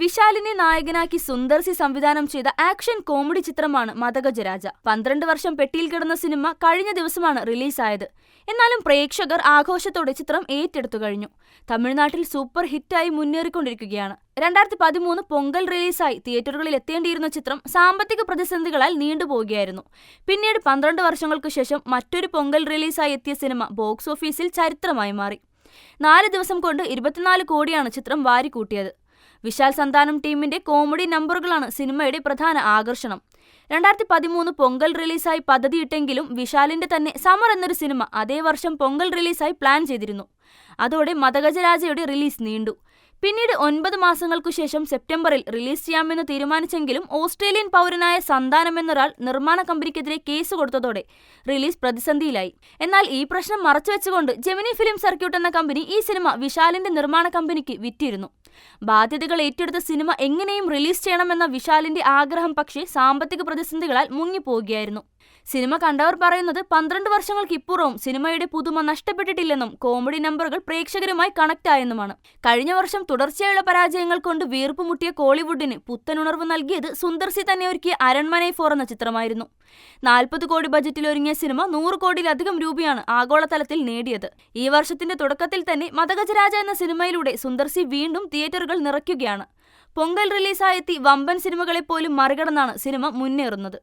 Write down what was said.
വിശാലിനെ നായകനാക്കി സുന്ദർ സി സംവിധാനം ചെയ്ത ആക്ഷൻ കോമഡി ചിത്രമാണ് മതഗജരാജ. പന്ത്രണ്ട് വർഷം പെട്ടിയിൽ കിടന്ന സിനിമ കഴിഞ്ഞ ദിവസമാണ് റിലീസായത്. എന്നാലും പ്രേക്ഷകർ ആഘോഷത്തോടെ ചിത്രം ഏറ്റെടുത്തു കഴിഞ്ഞു. തമിഴ്നാട്ടിൽ സൂപ്പർ ഹിറ്റായി മുന്നേറിക്കൊണ്ടിരിക്കുകയാണ്. രണ്ടായിരത്തി പതിമൂന്ന് പൊങ്കൽ റിലീസായി തിയേറ്ററുകളിൽ എത്തേണ്ടിയിരുന്ന ചിത്രം സാമ്പത്തിക പ്രതിസന്ധികളാൽ നീണ്ടുപോവുകയായിരുന്നു. പിന്നീട് പന്ത്രണ്ട് വർഷങ്ങൾക്ക് ശേഷം മറ്റൊരു പൊങ്കൽ റിലീസായി എത്തിയ സിനിമ ബോക്സ് ഓഫീസിൽ ചരിത്രമായി മാറി. നാല് ദിവസം കൊണ്ട് ഇരുപത്തിനാല് കോടിയാണ് ചിത്രം വാരിക്കൂട്ടിയത്. വിശാൽ സന്താനം ടീമിന്റെ കോമഡി നമ്പറുകളാണ് സിനിമയുടെ പ്രധാന ആകർഷണം. രണ്ടായിരത്തി പതിമൂന്ന് പൊങ്കൽ റിലീസായി പദ്ധതിയിട്ടെങ്കിലും വിശാലിന്റെ തന്നെ സമർ എന്നൊരു സിനിമ അതേ വർഷം പൊങ്കൽ റിലീസായി പ്ലാൻ ചെയ്തിരുന്നു. അതോടെ മതഗജരാജയുടെ റിലീസ് നീണ്ടു. പിന്നീട് ഒൻപത് മാസങ്ങൾക്കു ശേഷം സെപ്റ്റംബറിൽ റിലീസ് ചെയ്യാമെന്ന് തീരുമാനിച്ചെങ്കിലും ഓസ്ട്രേലിയൻ പൗരനായ സന്താനം എന്നൊരാൾ നിർമ്മാണ കമ്പനിക്കെതിരെ കേസ് കൊടുത്തതോടെ റിലീസ് പ്രതിസന്ധിയിലായി. എന്നാൽ ഈ പ്രശ്നം മറച്ചുവെച്ചുകൊണ്ട് ജെമിനി ഫിലിം സർക്യൂട്ട് എന്ന കമ്പനി ഈ സിനിമ വിശാലിന്റെ നിർമ്മാണ കമ്പനിക്ക് വിറ്റിരുന്നു. ബാധ്യതകൾ ഏറ്റെടുത്ത സിനിമ എങ്ങനെയും റിലീസ് ചെയ്യണമെന്ന വിശാലിന്റെ ആഗ്രഹം പക്ഷേ സാമ്പത്തിക പ്രതിസന്ധികളാൽ മുങ്ങിപ്പോവുകയായിരുന്നു. സിനിമ കണ്ടവർ പറയുന്നത് പന്ത്രണ്ട് വർഷങ്ങൾക്ക് ഇപ്പുറവും സിനിമയുടെ പുതുമ നഷ്ടപ്പെട്ടിട്ടില്ലെന്നും കോമഡി നമ്പറുകൾ പ്രേക്ഷകരുമായി കണക്ട് ആയെന്നുമാണ്. കഴിഞ്ഞ വർഷം തുടർച്ചയായുള്ള പരാജയങ്ങൾ കൊണ്ട് വീർപ്പുമുട്ടിയ കോളിവുഡിന് പുത്തനുണർവ് നൽകിയത് സുന്ദർസി തന്നെ ഒരുക്കിയ അരൺമനൈ ഫോർ എന്ന ചിത്രമായിരുന്നു. നാൽപ്പത് കോടി ബജറ്റിൽ ഒരുങ്ങിയ സിനിമ നൂറ് കോടിയിലധികം രൂപയാണ് ആഗോളതലത്തിൽ നേടിയത്. ഈ വർഷത്തിന്റെ തുടക്കത്തിൽ തന്നെ മതഗജരാജ എന്ന സിനിമയിലൂടെ സുന്ദർസി വീണ്ടും തിയേറ്ററുകൾ നിറയ്ക്കുകയാണ്. പൊങ്കൽ റിലീസായെത്തി വമ്പൻ സിനിമകളെപ്പോലും മറികടന്നാണ് സിനിമ മുന്നേറുന്നത്.